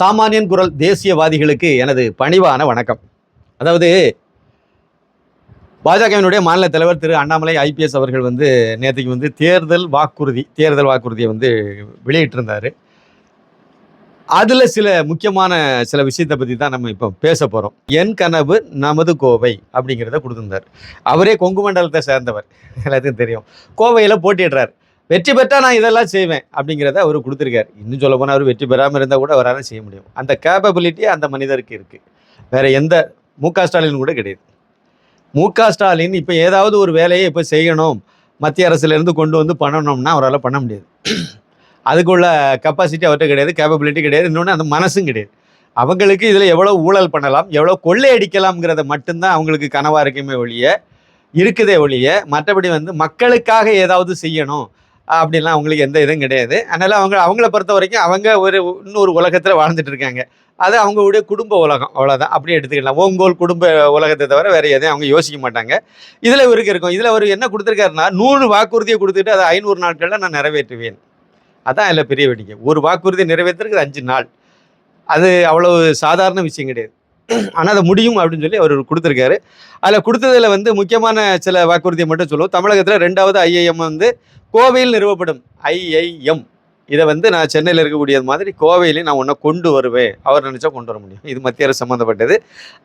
சாமானியன் குரல் தேசியவாதிகளுக்கு எனது பணிவான வணக்கம். அதாவது பாஜகவினுடைய மாநில தலைவர் திரு அண்ணாமலை ஐபிஎஸ் அவர்கள் வந்து நேற்றுக்கு வந்து தேர்தல் வாக்குறுதி தேர்தல் வாக்குறுதியை வந்து வெளியிட்டிருந்தார். அதில் சில முக்கியமான சில விஷயத்தை பற்றி தான் நம்ம இப்போ பேச போகிறோம் என் கனவு நமது கோவை அப்படிங்கிறத கொடுத்துருந்தார். அவரே கொங்கு மண்டலத்தை சேர்ந்தவர். எல்லாத்துக்கும் தெரியும். கோவையில் போட்டிடுறார் வெற்றி பெற்றால் நான் இதெல்லாம் செய்வேன் அப்படிங்கிறத அவர் கொடுத்துருக்காரு. இன்னும் சொல்ல போனால் அவர் வெற்றி பெறாமல் இருந்தால் கூட அவரால் செய்ய முடியும். அந்த கேப்பபிலிட்டி அந்த மனிதருக்கு இருக்குது வேற எந்த மு க ஸ்டாலின் கூட கிடையாது. மு க ஸ்டாலின் இப்போ ஏதாவது ஒரு வேலையை இப்போ செய்யணும் மத்திய அரசுலேருந்து கொண்டு வந்து பண்ணணும்னா அவரால் பண்ண முடியாது. அதுக்குள்ள கெப்பாசிட்டி அவர்கிட்ட கிடையாது கேப்பபிலிட்டி கிடையாது. இன்னொன்று அந்த மனசும் கிடையாது. அவங்களுக்கு இதில் எவ்வளோ ஊழல் பண்ணலாம் எவ்வளோ கொள்ளையடிக்கலாம்ங்கிறத மட்டும்தான் அவங்களுக்கு கனவாக இருக்குமே ஒழிய இருக்குதே ஒழிய மற்றபடி வந்து மக்களுக்காக ஏதாவது செய்யணும் அப்படிலாம் அவங்களுக்கு எந்த இதுவும் கிடையாது. அதனால் அவங்க அவங்கள பொறுத்த வரைக்கும் அவங்க ஒரு இன்னொரு உலகத்தில் வாழ்ந்துட்டு இருக்காங்க. அது அவங்களுடைய குடும்ப உலகம். அவ்வளோதான் அப்படியே எடுத்துக்கலாம். ஓங்கோல் குடும்ப உலகத்தை தவிர வேறு எதையும் அவங்க யோசிக்க மாட்டாங்க. இதில் இவருக்கு இருக்கும். இதில் அவர் என்ன கொடுத்துருக்காருன்னா நூறு வாக்குறுதியை கொடுத்துட்டு அதை ஐநூறு நாட்களில் நான் நிறைவேற்றுவேன். அதான் அதில் பெரிய வேடிக்கை. ஒரு வாக்குறுதி நிறைவேற்றுறதுக்கு அஞ்சு நாள். அது அவ்வளோ சாதாரண விஷயம் கிடையாது. ஆனால் அதை முடியும் அப்படின்னு சொல்லி அவர் கொடுத்துருக்காரு. அதில் கொடுத்ததில் வந்து முக்கியமான சில வாக்குறுதியை மட்டும் சொல்லுவோம். தமிழகத்தில் ரெண்டாவது ஐஏஎம் வந்து கோவையில் நிறுவப்படும் ஐஐஎம். இதை வந்து நான் சென்னையில் இருக்கக்கூடியது மாதிரி கோவையிலையும் நான் ஒன்றை கொண்டு வருவேன். அவர் நினச்சா கொண்டு வர முடியும். இது மத்திய அரசு சம்மந்தப்பட்டது.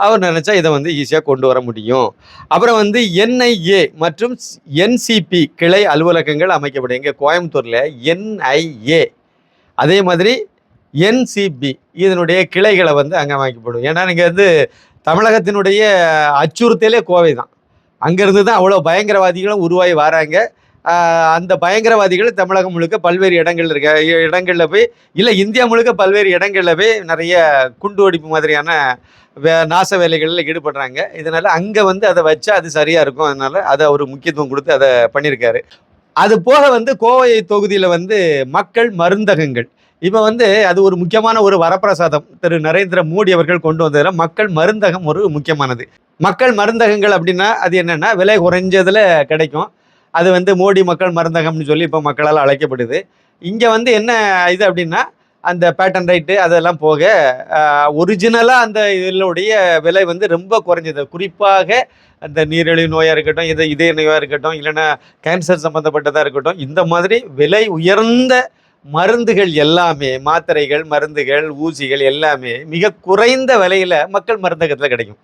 அவர் நினச்சா இதை வந்து ஈஸியாக கொண்டு வர முடியும். அப்புறம் வந்து என்ஐஏ மற்றும் என்சிபி கிளை அலுவலகங்கள் அமைக்கப்படும். எங்கள் கோயம்புத்தூரில் என்ஐஏ. அதே மாதிரி என்சிபி இதனுடைய கிளைகளை வந்து அங்கே அமைக்கப்படும். ஏன்னா நீங்கள் வந்து தமிழகத்தினுடைய அச்சுறுத்தலே கோவை தான் அங்கேருந்து தான் அவ்வளோ பயங்கரவாதிகளும் உருவாகி வராங்க. அந்த பயங்கரவாதிகள் தமிழகம் முழுக்க பல்வேறு இடங்கள் இருக்க இடங்களில் போய் இல்லை இந்தியா முழுக்க பல்வேறு இடங்களில் போய் நிறைய குண்டு வெடிப்பு மாதிரியான வே நாச வேலைகளில் ஈடுபடுறாங்க. இதனால் அங்கே வந்து அதை வச்சா அது சரியாக இருக்கும். அதனால் அதை அவர் முக்கியத்துவம் கொடுத்து அதை பண்ணியிருக்காரு. அது போக வந்து கோவை தொகுதியில் வந்து மக்கள் மருந்தகங்கள். இப்போ வந்து அது ஒரு முக்கியமான ஒரு வரப்பிரசாதம். திரு நரேந்திர மோடி அவர்கள் கொண்டு வந்ததில் மக்கள் மருந்தகம் ஒரு முக்கியமானது. மக்கள் மருந்தகங்கள் அப்படின்னா அது என்னென்னா விலை குறைஞ்சதில் கிடைக்கும். அது வந்து மோடி மக்கள் மருந்தகம்னு சொல்லி இப்போ மக்களால் அழைக்கப்படுது. இங்கே வந்து என்ன இது அப்படின்னா அந்த பேட்டன் ரைட்டு அதெல்லாம் போக ஒரிஜினலாக அந்த இதனுடைய விலை வந்து ரொம்ப குறைஞ்சது. குறிப்பாக அந்த நீரிழிவு நோயாக இருக்கட்டும் இது இதய நோயாக இருக்கட்டும் இல்லைன்னா கேன்சர் சம்மந்தப்பட்டதாக இருக்கட்டும் இந்த மாதிரி விலை உயர்ந்த மருந்துகள் எல்லாமே மாத்திரைகள் மருந்துகள் ஊசிகள் எல்லாமே மிக குறைந்த விலையில் மக்கள் மருந்தகத்தில் கிடைக்கும்.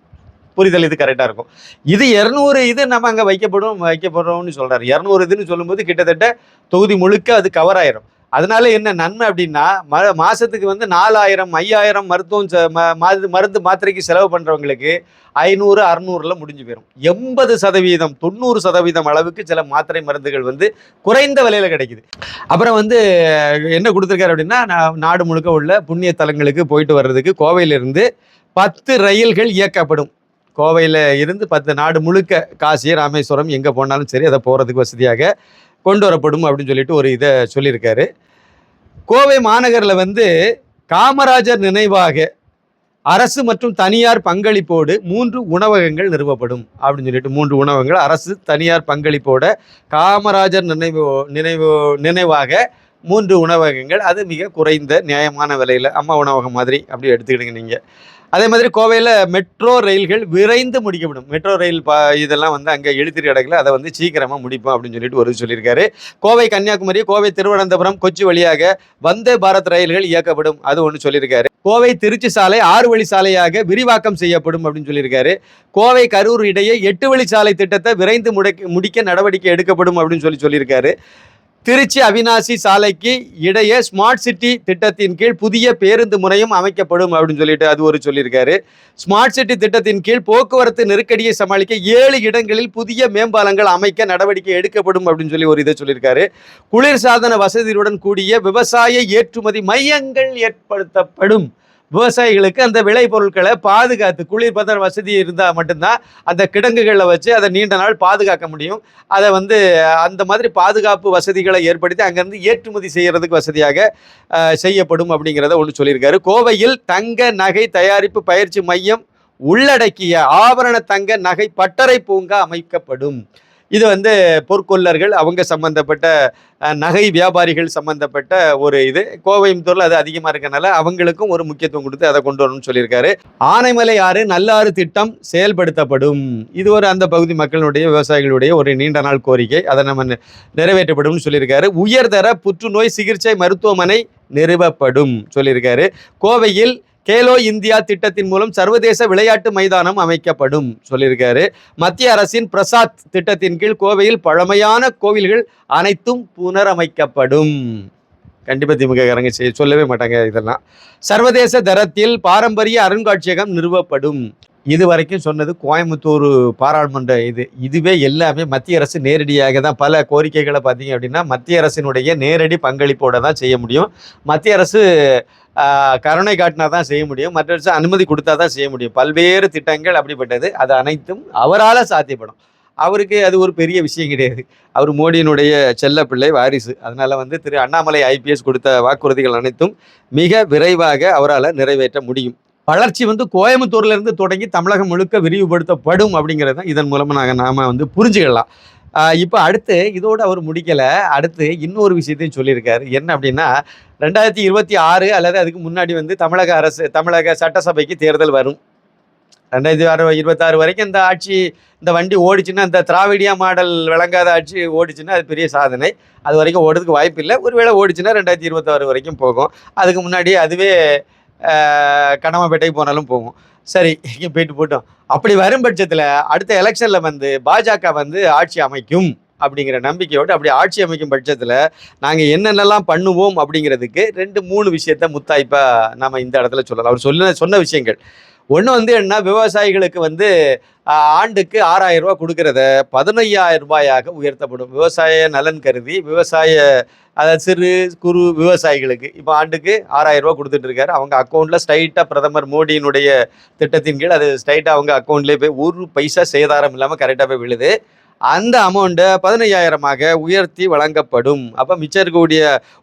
புரிதல் இது கரெக்டாக இருக்கும். இது இரநூறு இது நம்ம அங்கே வைக்கப்படும் வைக்கப்படுறோம்னு சொல்கிறார் இரநூறு இதுன்னு சொல்லும்போது கிட்டத்தட்ட தொகுதி முழுக்க அது கவர் ஆயிரும். அதனால என்ன நன்மை அப்படின்னா ம மாதத்துக்கு வந்து நாலாயிரம் ஐயாயிரம் மருத்துவம் ச ம- மருந்து மருந்து மாத்திரைக்கு செலவு பண்ணுறவங்களுக்கு ஐநூறு அறநூறுல முடிஞ்சு போயிடும் எண்பது சதவீதம் தொண்ணூறு சதவீதம் அளவுக்கு சில மாத்திரை மருந்துகள் வந்து குறைந்த விலையில் கிடைக்குது. அப்புறம் வந்து என்ன கொடுத்துருக்காரு அப்படின்னா நாடு முழுக்க உள்ள புண்ணிய தலங்களுக்கு போயிட்டு வர்றதுக்கு கோவையிலிருந்து பத்து ரயில்கள் இயக்கப்படும். கோவையில் இருந்து பத்து நாடு முழுக்க காசி ராமேஸ்வரம் எங்கே போனாலும் சரி அதை போகிறதுக்கு வசதியாக கொண்டு வரப்படும் அப்படின்னு சொல்லிட்டு ஒரு இதை சொல்லியிருக்காரு. கோவை மாநகரில் வந்து காமராஜர் நினைவாக அரசு மற்றும் தனியார் பங்களிப்போடு மூன்று உணவகங்கள் நிறுவப்படும் அப்படின்னு சொல்லிட்டு மூன்று உணவகங்கள். அரசு தனியார் பங்களிப்போட காமராஜர் நினைவு நினைவு நினைவாக மூன்று உணவகங்கள். அது மிக குறைந்த நியாயமான விலையில் அம்மா உணவகம் மாதிரி அப்படி எடுத்துக்கிடுங்க நீங்கள் அதே மாதிரி கோவையில் மெட்ரோ ரயில்கள் விரைந்து முடிக்கப்படும். மெட்ரோ ரயில் பா இதெல்லாம் வந்து அங்கே எழுத்திரி இடங்களில் அதை வந்து சீக்கிரமாக முடிப்போம் அப்படின்னு சொல்லிட்டு ஒரு சொல்லியிருக்காரு. கோவை கன்னியாகுமரி கோவை திருவனந்தபுரம் கொச்சி வழியாக வந்தே பாரத் ரயில்கள் இயக்கப்படும். அது ஒன்று சொல்லியிருக்காரு. கோவை திருச்சி சாலை ஆறு வழி சாலையாக விரிவாக்கம் செய்யப்படும் அப்படின்னு சொல்லியிருக்காரு. கோவை கரூர் இடையே எட்டு வழி சாலை திட்டத்தை விரைந்து முடக்கி முடிக்க நடவடிக்கை எடுக்கப்படும் அப்படின்னு சொல்லி சொல்லியிருக்காரு. திருச்சி அவினாசி சாலைக்கு இடையே ஸ்மார்ட் சிட்டி திட்டத்தின் கீழ் புதிய பேருந்து முறையும் அமைக்கப்படும் அப்படின்னு சொல்லிட்டு அது ஒரு சொல்லியிருக்காரு. ஸ்மார்ட் சிட்டி திட்டத்தின் கீழ் போக்குவரத்து நெருக்கடியை சமாளிக்க ஏழு இடங்களில் புதிய மேம்பாலங்கள் அமைக்க நடவடிக்கை எடுக்கப்படும் அப்படின்னு சொல்லி ஒரு இதை சொல்லியிருக்காரு. குளிர்சாதன வசதியுடன் கூடிய விவசாய ஏற்றுமதி மையங்கள் ஏற்படுத்தப்படும். விவசாயிகளுக்கு அந்த விளைபொருட்களை பாதுகாத்து குளிர்பதன வசதி இருந்தால் மட்டும்தான் அந்த கிடங்குகளில் வச்சு அதை நீண்ட நாள் பாதுகாக்க முடியும். அதை வந்து அந்த மாதிரி பாதுகாப்பு வசதிகளை ஏற்படுத்தி அங்கேருந்து ஏற்றுமதி செய்கிறதுக்கு வசதியாக செய்யப்படும் அப்படிங்கிறத ஒன்று சொல்லியிருக்காரு. கோவையில் தங்க நகை தயாரிப்பு பயிற்சி மையம் உள்ளடக்கிய ஆபரண தங்க நகை பட்டறை பூங்கா அமைக்கப்படும். இது வந்து பொற்கொள்ளர்கள் அவங்க சம்பந்தப்பட்ட நகை வியாபாரிகள் சம்பந்தப்பட்ட ஒரு இது. கோவைம்புத்தூர்ல அது அதிகமா இருக்கனால அவங்களுக்கும் ஒரு முக்கியத்துவம் கொடுத்து அதை கொண்டு வரணும்னு சொல்லியிருக்காரு. ஆனைமலை ஆறு நல்லாறு திட்டம் செயல்படுத்தப்படும். இது ஒரு அந்த பகுதி மக்களுடைய விவசாயிகளுடைய ஒரு நீண்ட நாள் கோரிக்கை. அதை நம்ம நிறைவேற்றப்படும்னு சொல்லியிருக்காரு. உயர்தர புற்றுநோய் சிகிச்சை மருத்துவமனை நிறுவப்படும் சொல்லியிருக்காரு. கோவையில் கேலோ இந்தியா திட்டத்தின் மூலம் சர்வதேச விளையாட்டு மைதானம் அமைக்கப்படும் சொல்லியிருக்காரு. மத்திய அரசின் பிரசாத் திட்டத்தின் கீழ் கோவையில் பழமையான கோவில்கள் அனைத்தும் புனரமைக்கப்படும். கண்டிப்பாக திமுக செய்ய சொல்லவே மாட்டாங்க இதெல்லாம். சர்வதேச தரத்தில் பாரம்பரிய அருங்காட்சியகம் நிறுவப்படும். இது வரைக்கும் சொன்னது கோயம்புத்தூர் பாராளுமன்ற இது இதுவே எல்லாமே மத்திய அரசு நேரடியாக தான் பல கோரிக்கைகளை பார்த்தீங்க அப்படின்னா மத்திய அரசினுடைய நேரடி பங்களிப்போட தான் செய்ய முடியும். மத்திய அரசு கருணை காட்டினா தான் செய்ய முடியும். மற்ற அனுமதி கொடுத்தா தான் செய்ய முடியும். பல்வேறு திட்டங்கள் அப்படிப்பட்டது. அது அனைத்தும் அவரால் சாத்தியப்படும். அவருக்கு அது ஒரு பெரிய விஷயம் கிடையாது. அவர் மோடியினுடைய செல்ல பிள்ளை வாரிசு. அதனால் வந்து திரு அண்ணாமலை ஐபிஎஸ் கொடுத்த வாக்குறுதிகள் அனைத்தும் மிக விரைவாக அவரால் நிறைவேற்ற முடியும். வளர்ச்சி வந்து கோயம்புத்தூர்லேருந்து தொடங்கி தமிழகம் முழுக்க விரிவுபடுத்தப்படும் அப்படிங்கிறது தான் இதன் மூலமாக நாங்கள் நாம் வந்து புரிஞ்சுக்கலாம். இப்போ அடுத்து இதோடு அவர் முடிக்கலை. அடுத்து இன்னொரு விஷயத்தையும் சொல்லியிருக்காரு. என்ன அப்படின்னா ரெண்டாயிரத்தி இருபத்தி ஆறு அல்லது அதுக்கு முன்னாடி வந்து தமிழக அரசு தமிழக சட்டசபைக்கு தேர்தல் வரும். ரெண்டாயிரத்தி ஆறு இருபத்தாறு வரைக்கும் இந்த ஆட்சி இந்த வண்டி ஓடிச்சுன்னா இந்த திராவிடியா மாடல் விளங்காத ஆட்சி ஓடிச்சுன்னா அது பெரிய சாதனை. அது வரைக்கும் ஓடுறதுக்கு வாய்ப்பு இல்லை. ஒருவேளை ஓடிச்சுன்னா ரெண்டாயிரத்தி இருபத்தாறு வரைக்கும் போகும். அதுக்கு முன்னாடி அதுவே ஆஹ், போனாலும் போகும். சரி இங்கே போயிட்டு போட்டோம். அப்படி வரும் பட்சத்தில் அடுத்த எலெக்ஷனில் வந்து பாஜக வந்து ஆட்சி அமைக்கும். அப்படிங்கிற நம்பிக்கையோடு அப்படி ஆட்சி அமைக்கும் பட்சத்தில் நாங்கள் என்னென்னலாம் பண்ணுவோம் அப்படிங்கிறதுக்கு ரெண்டு மூணு விஷயத்த முத்தாய்ப்பாக நம்ம இந்த இடத்துல சொல்லலாம். அவர் சொல்ல சொன்ன விஷயங்கள். ஒன்று வந்து என்ன விவசாயிகளுக்கு வந்து ஆண்டுக்கு ஆறாயிரம் ரூபா கொடுக்கறத பதினையாயிரம் ரூபாயாக உயர்த்தப்படும். விவசாய நலன் கருதி விவசாய அதாவது சிறு குறு விவசாயிகளுக்கு இப்போ ஆண்டுக்கு ஆறாயிரம் ரூபா கொடுத்துட்டு இருக்காரு. அவங்க அக்கௌண்ட்டில் ஸ்ட்ரைட்டாக பிரதமர் மோடியினுடைய திட்டத்தின் கீழ் அது ஸ்ட்ரைட்டாக அவங்க அக்கௌண்ட்லேயே போய் ஒரு பைசா சேதாரம் இல்லாமல் கரெக்டாக போய் விழுது. அந்த அமௌண்ட்டை பதினையாயிரமாக உயர்த்தி வழங்கப்படும். அப்போ மிச்சம் இருக்கக்கூடிய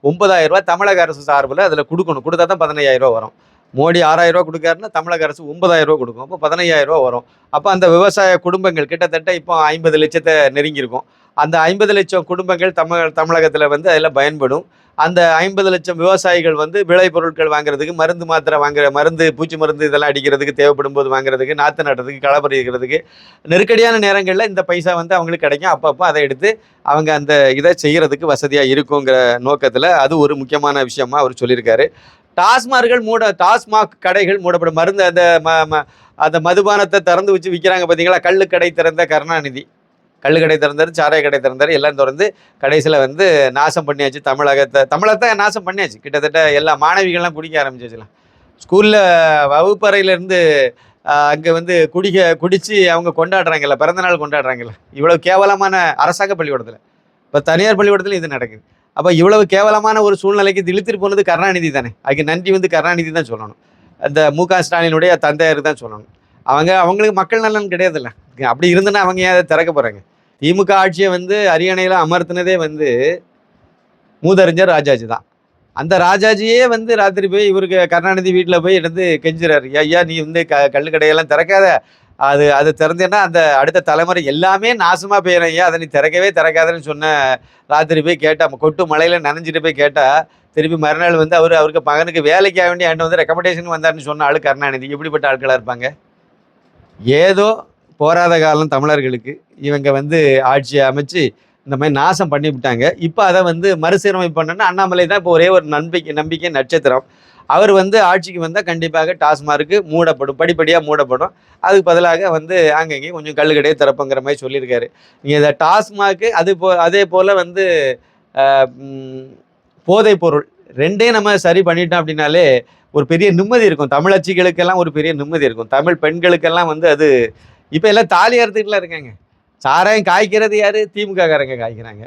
ஒன்பதாயிரம் ரூபா தமிழக அரசு சார்பில் அதில் கொடுக்கணும். கொடுத்தா தான் பதினையாயிரம் ரூபா வரும். மோடி ஆறாயிரம் கொடுக்காருன்னா தமிழக அரசு ஒன்பதாயிரம் ரூபா கொடுக்கும். அப்போ பதினையாயிரம் வரும். அப்போ அந்த விவசாய குடும்பங்கள் கிட்டத்தட்ட இப்போ ஐம்பது லட்சத்தை நெருங்கியிருக்கும். அந்த ஐம்பது லட்சம் குடும்பங்கள் தமிழ் தமிழகத்தில் வந்து அதில் பயன்படும். அந்த ஐம்பது லட்சம் விவசாயிகள் வந்து விளைபொருட்கள் வாங்குறதுக்கு மருந்து மாத்திரை வாங்குற மருந்து பூச்சி மருந்து இதெல்லாம் அடிக்கிறதுக்கு தேவைப்படும் போது வாங்குறதுக்கு நாற்று நடுறதுக்கு களப்பறிக்கிறதுக்கு நெருக்கடியான நேரங்களில் இந்த பைசா வந்து அவங்களுக்கு கிடைக்கும். அப்பப்போ அதை எடுத்து அவங்க அந்த இதை செய்கிறதுக்கு வசதியாக இருக்குங்கிற நோக்கத்தில் அது ஒரு முக்கியமான விஷயமா அவர் சொல்லியிருக்காரு. டாஸ்மார்கள் மூட டாஸ்மாக் கடைகள் மூடப்படும். மருந்து அந்த ம ம- அந்த மதுபானத்தை திறந்து வச்சு விற்கிறாங்க பார்த்தீங்களா கல்லு கடை திறந்த கருணாநிதி. கல் கடை திறந்தார் சாராய கடை திறந்தார் எல்லாம் திறந்து கடைசியில் வந்து நாசம் பண்ணியாச்சு தமிழகத்தை. தமிழகத்தை நாசம் பண்ணியாச்சு. கிட்டத்தட்ட எல்லா மாணவிகள்லாம் குடிக்க ஆரம்பிச்சிச்சுலாம் ஸ்கூலில் வகுப்பறையிலேருந்து அங்கே வந்து குடிக்க குடித்து அவங்க கொண்டாடுறாங்கல்ல பிறந்தநாள் கொண்டாடுறாங்கல்ல. இவ்வளோ கேவலமான அரசாங்க பள்ளிக்கூடத்தில். இப்போ தனியார் பள்ளிக்கூடத்தில் இது நடக்குது. அப்போ இவ்வளவு கேவலமான ஒரு சூழ்நிலைக்கு இழுத்துட்டு போனது கருணாநிதி தானே. அதுக்கு நன்றி வந்து கருணாநிதி தான் சொல்லணும். அந்த மு க ஸ்டாலினுடைய தந்தையார் தான் சொல்லணும். அவங்க அவங்களுக்கு மக்கள் நலன் கிடையாதுல்ல. அப்படி இருந்தனா அவங்க ஏன் அதை திறக்க போகிறாங்க திமுக ஆட்சியை வந்து அரியணையில் அமர்த்தினதே வந்து மூதறிஞர் ராஜாஜி தான். அந்த ராஜாஜியே வந்து ராத்திரி போய் இவருக்கு கருணாநிதி வீட்டில் போய் எடுத்து கெஞ்சுறாரு. ஐயா நீ வந்து க கல் கடையெல்லாம் திறக்காத. அது அது திறந்தேன்னா அந்த அடுத்த தலைமுறை எல்லாமே நாசமாக போயிடும் ஐயா அதை நீ திறக்கவே திறக்காதன்னு சொன்ன ராத்திரி போய் கேட்டால் கொட்டு மலையில் நனைஞ்சிட்டு போய் கேட்டால் திருப்பி மறுநாள் வந்து அவர் அவருக்கு மகனுக்கு வேலைக்கு ஆக வேண்டிய ஆண்டு வந்து ரெக்கமெண்டேஷன் வந்தாருன்னு சொன்ன ஆள் கருணாநிதி. இப்படிப்பட்ட ஆட்களாக இருப்பாங்க? ஏதோ போராத காலம் தமிழர்களுக்கு. இவங்க வந்து ஆட்சியை அமைச்சு இந்த மாதிரி நாசம் பண்ணி விட்டாங்க. இப்போ அதை வந்து மறுசீரமைப்பு பண்ணோன்னா அண்ணாமலை தான் இப்போ ஒரே ஒரு நம்பிக்கை நம்பிக்கை நட்சத்திரம். அவர் வந்து ஆட்சிக்கு வந்தால் கண்டிப்பாக டாஸ்மார்க்கு மூடப்படும் படிப்படியாக மூடப்படும். அதுக்கு பதிலாக வந்து அங்கங்கேயும் கொஞ்சம் கல்லுக்கடையே திறப்புங்கிற மாதிரி சொல்லியிருக்காரு. நீங்கள் இந்த டாஸ்மாக்கு அது போ அதே போல் வந்து ஆஹ், ரெண்டே ரெண்டையும் நம்ம சரி பண்ணிட்டோம் அப்படின்னாலே ஒரு பெரிய நிம்மதி இருக்கும். தமிழச்சிகளுக்கெல்லாம் ஒரு பெரிய நிம்மதி இருக்கும். தமிழ் பெண்களுக்கெல்லாம் வந்து அது இப்போ எல்லாம் தாலி அறுத்துட்டுலாம் இருக்காங்க. சாராயம் காய்க்கிறது யார்? திமுககாரங்க காய்க்கிறாங்க.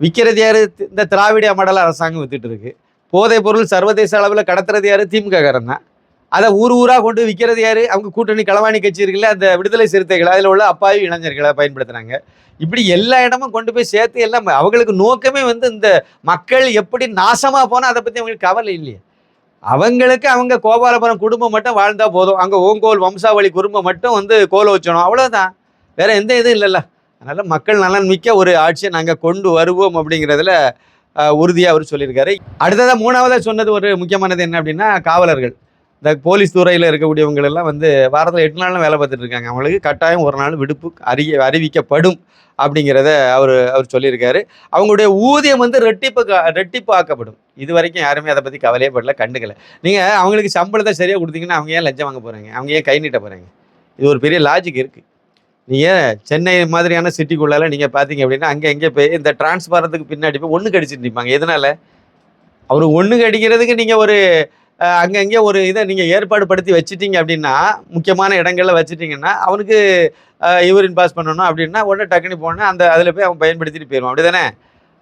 விற்கிறது யார்? இந்த திராவிட மாடல் அரசாங்கம் வித்துட்டு இருக்கு. போதைப் பொருள் சர்வதேச அளவில் கடத்துறது யார்? திமுககாரன் தான். அதை ஊர் ஊராக கொண்டு விற்கிறது யார்? அவங்க கூட்டணி களவாணி கட்சி இருக்குல்ல அந்த விடுதலை சிறுத்தைகள் அதில் உள்ள அப்பாவி இளைஞர்களை பயன்படுத்துகிறாங்க இப்படி எல்லா இடமும் கொண்டு போய் சேர்த்து எல்லாம் அவங்களுக்கு நோக்கமே வந்து இந்த மக்கள் எப்படி நாசமாக போனால் அதை பற்றி அவங்களுக்கு கவலை இல்லையே. அவங்களுக்கு அவங்க கோபாலபுரம் குடும்பம் மட்டும் வாழ்ந்தால் போதும். அங்கே ஓங்கோல் வம்சாவளி குடும்பம் மட்டும் வந்து கோல வச்சணும். அவ்வளோதான் வேற எந்த இதுவும் இல்லைல்ல. அதனால் மக்கள் நலன் மிக்க ஒரு ஆட்சியை நாங்கள் கொண்டு வருவோம் அப்படிங்கிறதுல உறுதியாக அவர் சொல்லியிருக்காரு. அடுத்ததாக மூணாவதாக சொன்னது ஒரு முக்கியமானது என்ன அப்படின்னா காவலர்கள். இந்த போலீஸ் துறையில் இருக்கக்கூடியவங்க எல்லாம் வந்து வாரத்தில் எட்டு நாளும் வேலை பார்த்துட்டு இருக்காங்க. அவங்களுக்கு கட்டாயம் ஒரு நாள் விடுப்பு அறி அறிவிக்கப்படும் அப்படிங்கிறத அவர் அவர் சொல்லியிருக்காரு. அவங்களுடைய ஊதியம் வந்து ரெட்டிப்பு ரெட்டிப்பு ஆக்கப்படும். இது வரைக்கும் யாருமே அதை பற்றி கவலையே படல கண்டுக்கல. நீங்கள் அவங்களுக்கு சம்பளத்தை சரியாக கொடுத்தீங்கன்னா அவங்க ஏன் லஞ்சம் வாங்க போகிறாங்க அவங்க ஏன் கை நீட்ட போகிறாங்க இது ஒரு பெரிய லாஜிக் இருக்குது நீங்கள் சென்னை மாதிரியான சிட்டிக்குள்ளால நீங்கள் பார்த்தீங்க அப்படின்னா அங்கே எங்கே போய் இந்த டிரான்ஸ்பாரத்துக்கு பின்னாடி போய் ஒன்று கடிச்சிட்டு நிற்பாங்க எதனால்? அவர் ஒன்று கடிக்கிறதுக்கு நீங்கள் ஒரு அங்கங்கே ஒரு இதை நீங்கள் ஏற்பாடு படுத்தி வச்சிட்டீங்க அப்படின்னா முக்கியமான இடங்களில் வச்சிட்டிங்கன்னா அவனுக்கு யூரின் பாஸ் பண்ணணும் அப்படின்னா உடனே டக்குனு போனால் அந்த அதில் போய் அவன் பயன்படுத்திட்டு போயிடுவான் அப்படி தானே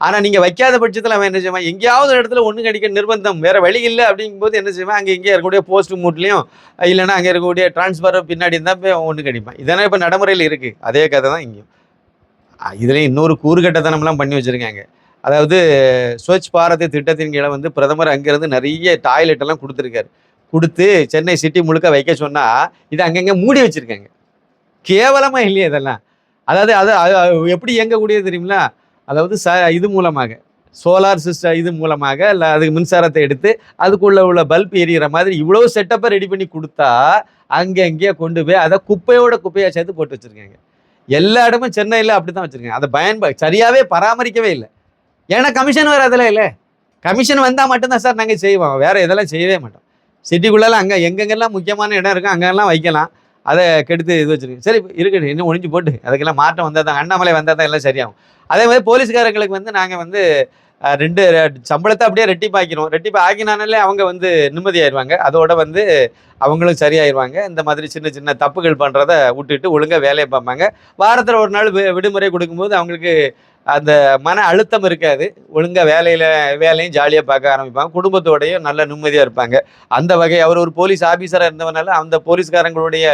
ஆனால் நீங்கள் வைக்காத பட்சத்தில் அவன் என்ன செய்வான்? எங்கேயாவது ஒரு இடத்துல ஒன்று கிடைக்க நிர்பந்தம் வேறு வழி இல்லை அப்படிங்கும்போது என்ன செய்வான்? அங்கே இங்கே இருக்கக்கூடிய போஸ்ட் மூட்லேயும் இல்லைன்னா அங்கே இருக்கக்கூடிய டிரான்ஸ்ஃபர் பின்னாடி இருந்தால் போய் ஒன்று கடிப்பான். இதெல்லாம் இப்போ நடைமுறையில் இருக்குது அதே கதை தான் இங்கேயும் இதுலேயும் இன்னொரு கூறுகட்டத்தனம்லாம் பண்ணி வச்சுருக்காங்க. அதாவது ஸ்வச் பாரத் திட்டத்தின் கீழே வந்து பிரதமர் அங்கேருந்து நிறைய டாய்லெட் எல்லாம் கொடுத்துருக்காரு. கொடுத்து சென்னை சிட்டி முழுக்க வைக்க சொன்னால் இது அங்கங்கே மூடி வச்சுருக்காங்க. கேவலமாக இல்லையே இதெல்லாம். அதாவது அது அது எப்படி இயங்கக்கூடியது தெரியுங்களா அதாவது ச இது மூலமாக சோலார் சிஸ்டம் இது மூலமாக இல்லை அதுக்கு மின்சாரத்தை எடுத்து அதுக்குள்ளே உள்ள பல்ப் எரியிற மாதிரி இவ்வளோ செட்டப்பை ரெடி பண்ணி கொடுத்தா அங்கே அங்கேயே கொண்டு போய் அதை குப்பையோட குப்பையாக சேர்த்து போட்டு வச்சுருக்காங்க. எல்லா இடமும் சென்னையில் அப்படி தான் வச்சுருக்காங்க. அதை பயன்பா சரியாகவே பராமரிக்கவே இல்லை. ஏன்னா கமிஷன் வேறு அதில் இல்லை. கமிஷன் வந்தால் மட்டும்தான் சார் நாங்கள் செய்வோம். வேறு இதெல்லாம் செய்யவே மாட்டோம். சிட்டிக்குள்ளெல்லாம் அங்கே எங்கெங்கெல்லாம் முக்கியமான இடம் இருக்கோ அங்கெல்லாம் வைக்கலாம். அதை கெடுத்து இது வச்சுருக்கேன் சரி இருக்கட்டும் இன்னும் ஒழிஞ்சு போட்டு. அதுக்கெல்லாம் மாற்றம் வந்தால் தான் அண்ணாமலை வந்தால் தான் எல்லாம் சரியாகும். அதே மாதிரி போலீஸ்காரங்களுக்கு வந்து நாங்கள் வந்து ரெண்டு சம்பளத்தை அப்படியே ரெட்டிப்பாக்கிறோம் ரெட்டிப்பு ஆக்கினாலே அவங்க வந்து நிம்மதியாயிருவாங்க. அதோட வந்து அவங்களும் சரியாயிருவாங்க. இந்த மாதிரி சின்ன சின்ன தப்புகள் பண்ணுறத விட்டுட்டு ஒழுங்காக வேலையை பார்ப்பாங்க. வாரத்தில் ஒரு நாள் வி- விடுமுறை கொடுக்கும்போது அவங்களுக்கு அந்த மன அழுத்தம் இருக்காது. ஒழுங்காக வேலையில் வேலையும் ஜாலியாக பார்க்க ஆரம்பிப்பாங்க. குடும்பத்தோடையும் நல்ல நிம்மதியாக இருப்பாங்க. அந்த வகை அவர் ஒரு போலீஸ் ஆஃபீஸராக இருந்தவனால அந்த போலீஸ்காரங்களுடைய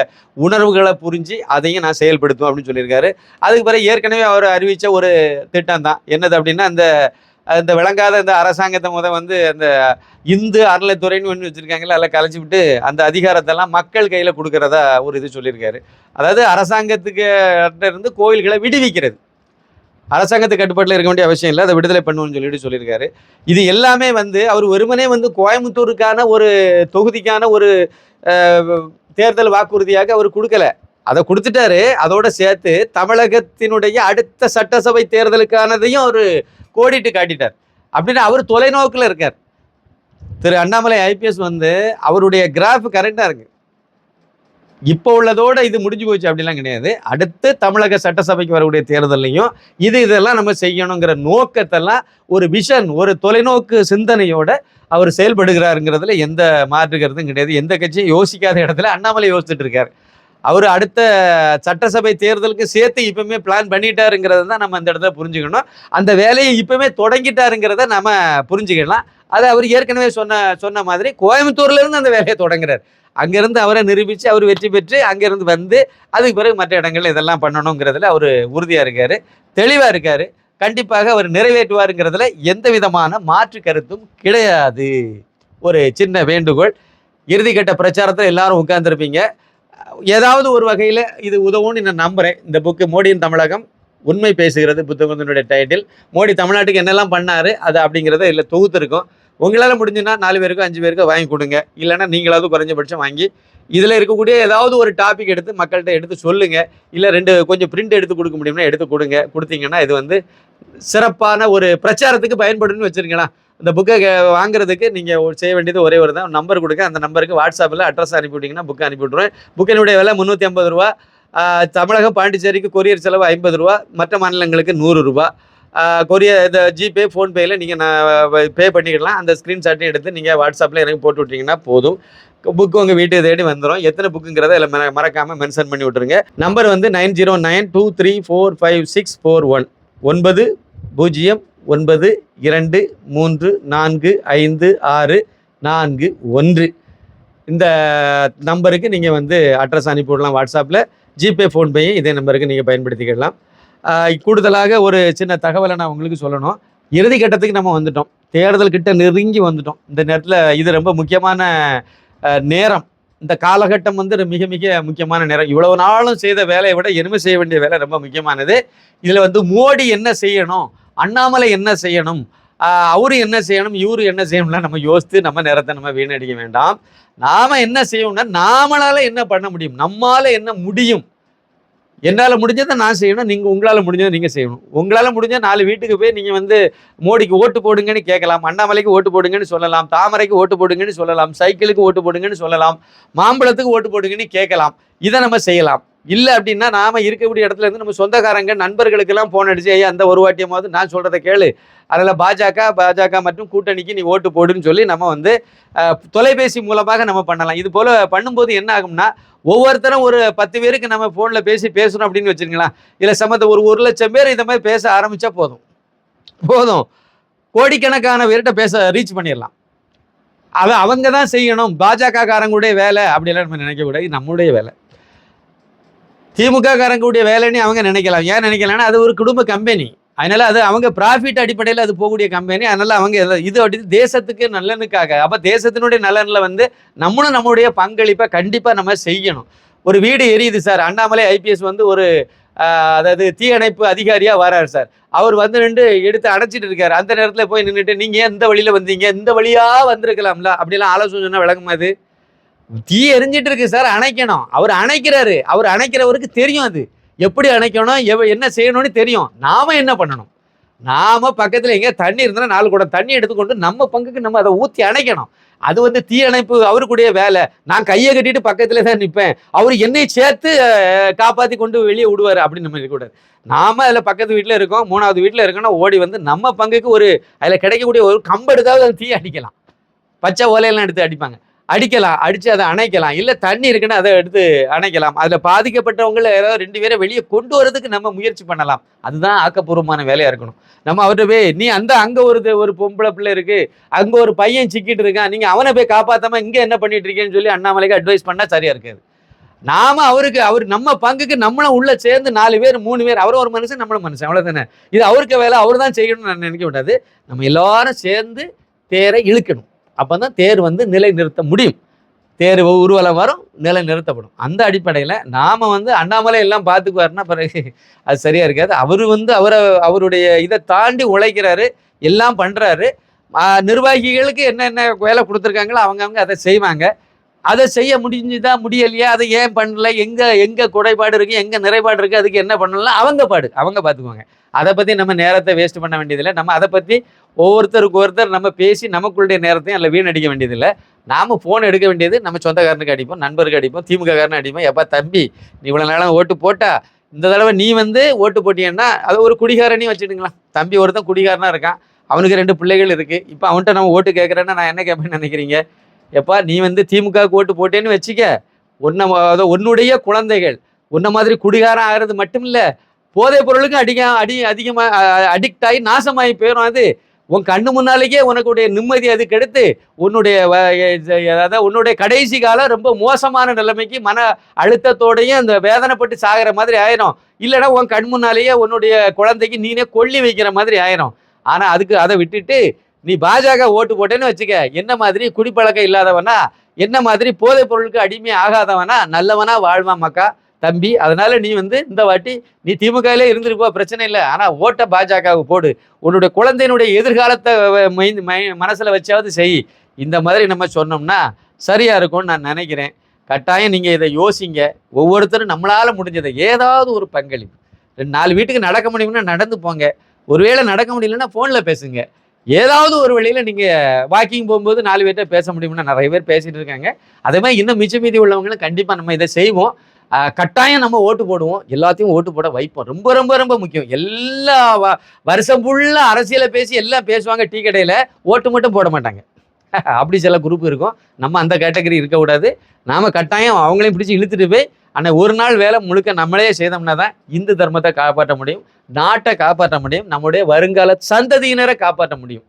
உணர்வுகளை புரிஞ்சு அதையும் நான் செயல்படுத்துவேன் அப்படின்னு சொல்லியிருக்காரு. அதுக்கு பிறகு ஏற்கனவே அவர் அறிவித்த ஒரு திட்டம் தான். என்னது அப்படின்னா அந்த இந்த விளங்காத இந்த அரசாங்கத்தை முத வந்து அந்த இந்து அறநிலைத்துறைன்னு ஒன்று வச்சுருக்காங்களா அதெல்லாம் கலைச்சி விட்டு அந்த அதிகாரத்தெல்லாம் மக்கள் கையில் கொடுக்குறதா ஒரு இது சொல்லியிருக்காரு. அதாவது அரசாங்கத்துக்கு இருந்து கோயில்களை விடுவிக்கிறது. அரசாங்கத்து கட்டுப்பாட்டில் இருக்க வேண்டிய அவசியம் இல்லை. அதை விடுதலை பண்ணுவோம்னு சொல்லிட்டு சொல்லியிருக்காரு. இது எல்லாமே வந்து அவர் வெறுமனே வந்து கோயம்புத்தூருக்கான ஒரு தொகுதிக்கான ஒரு தேர்தல் வாக்குறுதியாக அவர் கொடுக்கல. அதை கொடுத்துட்டாரு. அதோட சேர்த்து தமிழகத்தினுடைய அடுத்த சட்டசபை தேர்தலுக்கானதையும் அவர் கோடிட்டு காட்டிட்டார். அப்படின்னா அவர் தொலைநோக்கில் இருக்கார். திரு அண்ணாமலை ஐபிஎஸ் வந்து அவருடைய கிராஃப் கரெக்டாக இருக்குது இப்போ உள்ளதோட இது முடிஞ்சு போச்சு அப்படிலாம் கிடையாது. அடுத்து தமிழக சட்டசபைக்கு வரக்கூடிய தேர்தலையும் இது இதெல்லாம் நம்ம செய்யணுங்கிற நோக்கத்தெல்லாம் ஒரு விஷன் ஒரு தொலைநோக்கு சிந்தனையோட அவர் செயல்படுகிறாருங்கிறதுல எந்த மாற்று கருத்தும் கிடையாது. எந்த கட்சியும் யோசிக்காத இடத்துல அண்ணாமலை யோசிச்சுட்டு இருக்காரு. அவர் அடுத்த சட்டசபை தேர்தலுக்கு சேர்த்து இப்பவுமே பிளான் பண்ணிட்டாருங்கிறத தான் நம்ம அந்த இடத்துல புரிஞ்சுக்கணும். அந்த வேலையை இப்பவுமே தொடங்கிட்டாருங்கிறத நம்ம புரிஞ்சுக்கலாம். அதை அவர் ஏற்கனவே சொன்ன சொன்ன மாதிரி கோயம்புத்தூர்லேருந்து அந்த வேலையை தொடங்குறார். அங்கேருந்து அவரை நிரூபித்து அவர் வெற்றி பெற்று அங்கேருந்து வந்து அதுக்கு பிறகு மற்ற இடங்கள்ல இதெல்லாம் பண்ணணுங்கிறதுல அவர் உறுதியாக இருக்கார் தெளிவாக இருக்கார். கண்டிப்பாக அவர் நிறைவேற்றுவாருங்கிறதுல எந்த விதமான மாற்று கருத்தும் கிடையாது. ஒரு சின்ன வேண்டுகோள். இறுதிக்கட்ட பிரச்சாரத்தில் எல்லாரும் உட்கார்ந்துருப்பீங்க. ஏதாவது ஒரு வகையில் இது உதவும்னு நான் நம்புகிறேன் இந்த புக்கு மோடியின் தமிழகம் உண்மை பேசுகிறது புத்தகத்தினுடைய டைட்டில் மோடி தமிழ்நாட்டுக்கு என்னெல்லாம் பண்ணாரு அது அப்படிங்கிறத இல்லை தொகுத்துருக்கோம். உங்களால் முடிஞ்சுன்னா நாலு பேருக்கு அஞ்சு பேருக்கு வாங்கி கொடுங்க. இல்லைன்னா நீங்களாவது குறைஞ்சபட்சம் வாங்கி இதில் இருக்கக்கூடிய ஏதாவது ஒரு டாபிக் எடுத்து மக்கள்கிட்ட எடுத்து சொல்லுங்கள் இல்லை ரெண்டு கொஞ்சம் பிரிண்ட் எடுத்து கொடுக்க முடியும்னா எடுத்து கொடுங்க. கொடுத்தீங்கன்னா இது வந்து சிறப்பான ஒரு பிரச்சாரத்துக்கு பயன்படுன்னு வச்சுருங்களா இந்த புக்கை வாங்குறதுக்கு நீங்கள் செய்ய வேண்டியது ஒரே ஒரு தான். நம்பர் கொடுங்க. அந்த நம்பருக்கு வாட்ஸ்அப்பில் அட்ரஸ் அனுப்பிவிட்டிங்கன்னா புக் அனுப்பிவிட்ருவேன் புக்கினுடைய விலை முந்நூற்றி ஐம்பது ரூபா. தமிழகம் பாண்டிச்சேரிக்கு கொரியர் செலவு ஐம்பது ரூபா. மற்ற மாநிலங்களுக்கு நூறு ரூபா. கொரியர் இந்த ஜிபே ஃபோன்பேயில் நீங்கள் நான் பே பண்ணிக்கலாம். அந்த ஸ்க்ரீன்ஷாட்டையும் எடுத்து நீங்கள் வாட்ஸ்அப்பில் எனக்கு போட்டு விட்டீங்கன்னா போதும். புக்கு உங்கள் வீட்டை தேடி வந்துடும் எத்தனை புக்குங்கிறத இதில் மறக்காமல் மென்ஷன் பண்ணி விட்ருங்க நம்பர் வந்து nine zero nine two three four five six four one ஒன்பது பூஜ்ஜியம் ஒன்பது இரண்டு மூன்று நான்கு ஐந்து ஆறு நான்கு ஒன்று. இந்த நம்பருக்கு நீங்கள் வந்து அட்ரஸ் அனுப்பி விடலாம் வாட்ஸ்அப்பில் ஜிபே ஃபோன்பேயும் இதே நம்பருக்கு நீங்கள் பயன்படுத்திக்கலாம் கூடுதலாக ஒரு சின்ன தகவலை நான் உங்களுக்கு சொல்லணும். இறுதி கட்டத்துக்கு நம்ம வந்துட்டோம். தேர்தல் கிட்ட நெருங்கி வந்துட்டோம். இந்த நேரத்தில் இது ரொம்ப முக்கியமான நேரம். இந்த காலகட்டம் வந்து மிக மிக முக்கியமான நேரம். இவ்வளவு நாளும் செய்த வேலையை விட இனிமே செய்ய வேண்டிய வேலை ரொம்ப முக்கியமானது. இதில் வந்து மோடி என்ன செய்யணும்? அண்ணாமலை என்ன செய்யணும்? அவரு என்ன செய்யணும்? இவரு என்ன செய்யணும்லாம் நம்ம யோசித்து நம்ம நேரத்தை நம்ம வீணடிக்க வேண்டாம். நாம என்ன செய்யணும்னா நாமளால் என்ன பண்ண முடியும்? நம்மால் என்ன முடியும்? என்னால் முடிஞ்சதை நான் செய்யணும் நீங்கள் உங்களால் முடிஞ்சதை நீங்கள் செய்யணும். உங்களால் முடிஞ்ச நாலு வீட்டுக்கு போய் நீங்கள் வந்து மோடிக்கு ஓட்டு போடுங்கன்னு கேட்கலாம் அண்ணாமலைக்கு ஓட்டு போடுங்கன்னு சொல்லலாம் தாமரைக்கு ஓட்டு போடுங்கன்னு சொல்லலாம் சைக்கிளுக்கு ஓட்டு போடுங்கன்னு சொல்லலாம் மாம்பழத்துக்கு ஓட்டு போடுங்கன்னு கேட்கலாம். இதை நம்ம செய்யலாம். இல்லை அப்படின்னா நாம இருக்கக்கூடிய இடத்துல இருந்து நம்ம சொந்தக்காரங்க நண்பர்களுக்கெல்லாம் ஃபோன் அடிச்சு ஐயா அந்த ஒரு வாட்டியமாவது நான் சொல்கிறத கேளு. அதில் பாஜக பாஜக மற்றும் கூட்டணிக்கு நீ ஓட்டு போடுன்னு சொல்லி நம்ம வந்து தொலைபேசி மூலமாக நம்ம பண்ணலாம். இது போல் பண்ணும்போது என்ன ஆகும்னா ஒவ்வொருத்தரும் ஒரு பத்து பேருக்கு நம்ம ஃபோனில் பேசி பேசணும் அப்படின்னு வச்சுருக்கலாம் இதில் சம்மந்த ஒரு ஒரு லட்சம் பேர் இந்த மாதிரி பேச ஆரம்பித்தா போதும். போதும். கோடிக்கணக்கான பேர்கிட்ட பேச ரீச் பண்ணிடலாம். அதை அவங்க தான் செய்யணும். பாஜக காரங்களுடைய வேலை அப்படிலாம் நம்ம நினைக்கக்கூடாது. இது நம்முடைய வேலை. திமுக காரங்களுடைய வேலைன்னு அவங்க நினைக்கலாம். ஏன் நினைக்கலாம்னா அது ஒரு குடும்ப கம்பெனி அதனால அது அவங்க ப்ராஃபிட் அடிப்படையில் அது போகக்கூடிய கம்பெனி அதனால அவங்க இது அப்படி தேசத்துக்கு நல்லனுக்காக. அப்போ தேசத்தினுடைய நலனில் வந்து நம்மளும் நம்மளுடைய பங்களிப்பை கண்டிப்பாக நம்ம செய்யணும். ஒரு வீடு எரியுது சார். அண்ணாமலை ஐபிஎஸ் வந்து ஒரு அதாவது தீயணைப்பு அதிகாரியாக வராரு சார். அவர் வந்து நின்று எடுத்து அடைச்சிட்டு இருக்காரு. அந்த நேரத்தில் போய் நின்றுட்டு நீங்கள் ஏன் இந்த வழியில் வந்தீங்க? இந்த வழியாக வந்திருக்கலாம்ல? அப்படிலாம் ஆலோசனை சொன்னால் விளங்குமா தீ எரிஞ்சிட்டு இருக்கு சார் அணைக்கணும். அவர் அணைக்கிறாரு. அவர் அணைக்கிறவருக்கு தெரியும் அது. எப்படி அணைக்கணும்? எவ என்ன செய்யணும்னு தெரியும். நாம என்ன பண்ணணும்? நாம பக்கத்துல எங்க தண்ணி இருந்தா நாலு கூட தண்ணி எடுத்துக்கொண்டு நம்ம பங்குக்கு நம்ம அதை ஊத்தி அணைக்கணும். அது வந்து தீ அணைப்பு அவருக்குடைய வேலை. நான் கையை கட்டிட்டு பக்கத்துல தான் நிற்பேன் அவர் என்னை சேர்த்து அஹ், காப்பாத்தி கொண்டு வெளியே விடுவாரு அப்படின்னு நம்ம இருக்கக்கூடாது. நாம அதுல பக்கத்து வீட்டுல இருக்கோம். மூணாவது வீட்டுல இருக்கோம்னா ஓடி வந்து நம்ம பங்குக்கு ஒரு அதுல கிடைக்கக்கூடிய ஒரு கம்பு எடுத்தாவது அது தீ அடிக்கலாம். பச்சை ஓலையெல்லாம் எடுத்து அடிப்பாங்க. அடிக்கலாம் அடித்து அதை அணைக்கலாம். இல்லை தண்ணி இருக்குன்னு அதை எடுத்து அணைக்கலாம். அதில் பாதிக்கப்பட்டவங்கள ஏதாவது ரெண்டு பேரை வெளியே கொண்டு வரதுக்கு நம்ம முயற்சி பண்ணலாம். அதுதான் ஆக்கப்பூர்வமான வேலையாக இருக்கணும். நம்ம அவர்கிட்ட போய் நீ அந்த அங்கே ஒரு ஒரு பொம்பளை பிள்ளை இருக்குது அங்கே ஒரு பையன் சிக்கிட்டு இருக்கான். நீங்கள் அவனை போய் காப்பாற்றாமல் இங்கே என்ன பண்ணிட்டு இருக்கேன்னு சொல்லி அண்ணாமலைக்கு அட்வைஸ் பண்ணால் சரியாக இருக்காது. நாம அவருக்கு அவர் நம்ம பங்குக்கு நம்மளும் உள்ள சேர்ந்து நாலு பேர் மூணு பேர் அவரும் ஒரு மனுஷன் நம்மளும் மனுஷன். அவ்வளோதானே இது அவருக்கு வேலை அவர் தான் செய்யணும்னு நான் நினைக்க கூடாது நம்ம எல்லாரும் சேர்ந்து தேரை இழுக்கணும். அப்போ தான் தேர் வந்து நிலை நிறுத்த முடியும். தேர் ஊர்வலம் வரும் நிலை நிறுத்தப்படும் அந்த அடிப்படையில் நாம் வந்து அண்ணாமலை எல்லாம் பார்த்துக்குவாருன்னா பிறகு அது சரியாக இருக்காது. அவர் வந்து அவரை அவருடைய இதை தாண்டி உழைக்கிறாரு எல்லாம் பண்ணுறாரு நிர்வாகிகளுக்கு என்னென்ன வேலை கொடுத்துருக்காங்களோ அவங்கவுங்க அதை செய்வாங்க. அதை செய்ய முடிஞ்சுதா முடியலையா அதை ஏன் பண்ணல எங்கே எங்கே குறைபாடு இருக்குது எங்கே நிறைபாடு இருக்குது அதுக்கு என்ன பண்ணலாம் அவங்க பாடு அவங்க பார்த்துக்குவாங்க அதை பற்றி நம்ம நேரத்தை வேஸ்ட் பண்ண வேண்டியதில்லை. நம்ம அதை பற்றி ஒவ்வொருத்தருக்கு ஒருத்தர் நம்ம பேசி நமக்குள்ளுடைய நேரத்தையும் அதில் வீணடிக்க வேண்டியதில்லை. நாம் ஃபோன் எடுக்க வேண்டியது நம்ம சொந்தக்காரனுக்கு அடிப்போம் நண்பருக்கு அடிப்போம் திமுககாரனு அடிப்போம். எப்பா தம்பி நீ இவ்வளோ நாளாக ஓட்டு போட்டா இந்த தடவை நீ வந்து ஓட்டு போட்டியன்னா அது ஒரு குடிகாரனையும் வச்சுடுங்களா தம்பி ஒருத்தன் குடிகாரனாக இருக்கான் அவனுக்கு ரெண்டு பிள்ளைகள் இருக்குது இப்போ அவன்கிட்ட நம்ம ஓட்டு கேட்குறேன்னா நான் என்ன கேட்பேன்னு நினைக்கிறீங்க? எப்பா நீ வந்து திமுகவுக்கு ஓட்டு போட்டேன்னு வச்சுக்க உன்னை அதாவது உன்னுடைய குழந்தைகள் உன்ன மாதிரி குடிகாரன் ஆகிறது மட்டும் இல்லை போதைப் பொருளுக்கும் அடிக்க அடி அதிகமாக அடிக்ட் ஆகி நாசமாகி போயிடும் அது உன் கண்ணு முன்னாலேயே உனக்குடைய நிம்மதி அது கெடுத்து உன்னுடைய அதாவது உன்னுடைய கடைசி காலம் ரொம்ப மோசமான நிலைமைக்கு மன அழுத்தத்தோடையும் அந்த வேதனைப்பட்டு சாகிற மாதிரி ஆயிரும். இல்லைன்னா உன் கண் முன்னாலேயே உன்னுடைய குழந்தைக்கு நீனே கொல்லி வைக்கிற மாதிரி ஆயிரும். ஆனால் அதுக்கு அதை விட்டுட்டு நீ பாஜக ஓட்டு போட்டேன்னு வச்சுக்க. என்ன மாதிரி குடிப்பழக்கம் இல்லாதவனா என்ன மாதிரி போதைப் பொருளுக்கு அடிமை ஆகாதவனா நல்லவனா வாழ்வான் மக்கா. தம்பி அதனால நீ வந்து இந்த வாட்டி நீ திமுகலே இருந்துட்டு பிரச்சனை இல்லை. ஆனா ஓட்ட பாஜகவுக்கு போடு. உன்னுடைய குழந்தையினுடைய எதிர்காலத்தை வ- மைந்து- மை- மனசுல வச்சாவது செய். இந்த மாதிரி நம்ம சொன்னோம்னா சரியா இருக்கும்னு நான் நினைக்கிறேன். கட்டாயம் நீங்க இதை யோசிங்க. ஒவ்வொருத்தரும் நம்மளால முடிஞ்சதை ஏதாவது ஒரு பங்களிப்பு. ரெண்டு நாலு வீட்டுக்கு நடக்க முடியும்னா நடந்து போங்க. ஒருவேளை நடக்க முடியலன்னா ஃபோனில் பேசுங்க. ஏதாவது ஒரு வழியில் நீங்கள் வாக்கிங் போகும்போது நாலு பேர்கிட்ட பேச முடியும்னா நிறைய பேர் பேசிகிட்டு இருக்காங்க. அதே மாதிரி இன்னும் மிச்ச மீதி உள்ளவங்களும் கண்டிப்பாக நம்ம இதை செய்வோம். கட்டாயம் நம்ம ஓட்டு போடுவோம். எல்லாத்தையும் ஓட்டு போட வைப்போம். ரொம்ப ரொம்ப ரொம்ப முக்கியம். எல்லா வ- வருஷம் ஃபுல்லாக அரசியலை பேசி எல்லாம் பேசுவாங்க டீ கடையில். ஓட்டு மட்டும் போட மாட்டாங்க. அப்படி சில குரூப் இருக்கும். நம்ம அந்த கேட்டகரி இருக்கக்கூடாது நாம கட்டாயம் அவங்களையும் பிடிச்சி இழுத்துட்டு போய் ஆனால் ஒரு நாள் வேலை முழுக்க நம்மளே செய்தோம்னா தான் இந்து தர்மத்தை காப்பாற்ற முடியும். நாட்டை காப்பாற்ற முடியும். நம்முடைய வருங்கால சந்ததியினரை காப்பாற்ற முடியும்.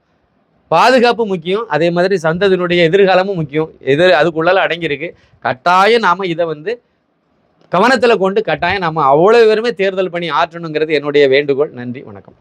பாதுகாப்பு முக்கியம். அதே மாதிரி சந்ததியினுடைய எதிர்காலமும் முக்கியம். எதிர் அதுக்குள்ளால அடங்கியிருக்கு கட்டாயம் நாம இதை வந்து கவனத்தில் கொண்டு கட்டாயம் நம்ம அவ்வளோ பேருமே தேர்தல் பணி ஆற்றணுங்கிறது என்னுடைய வேண்டுகோள். நன்றி வணக்கம்.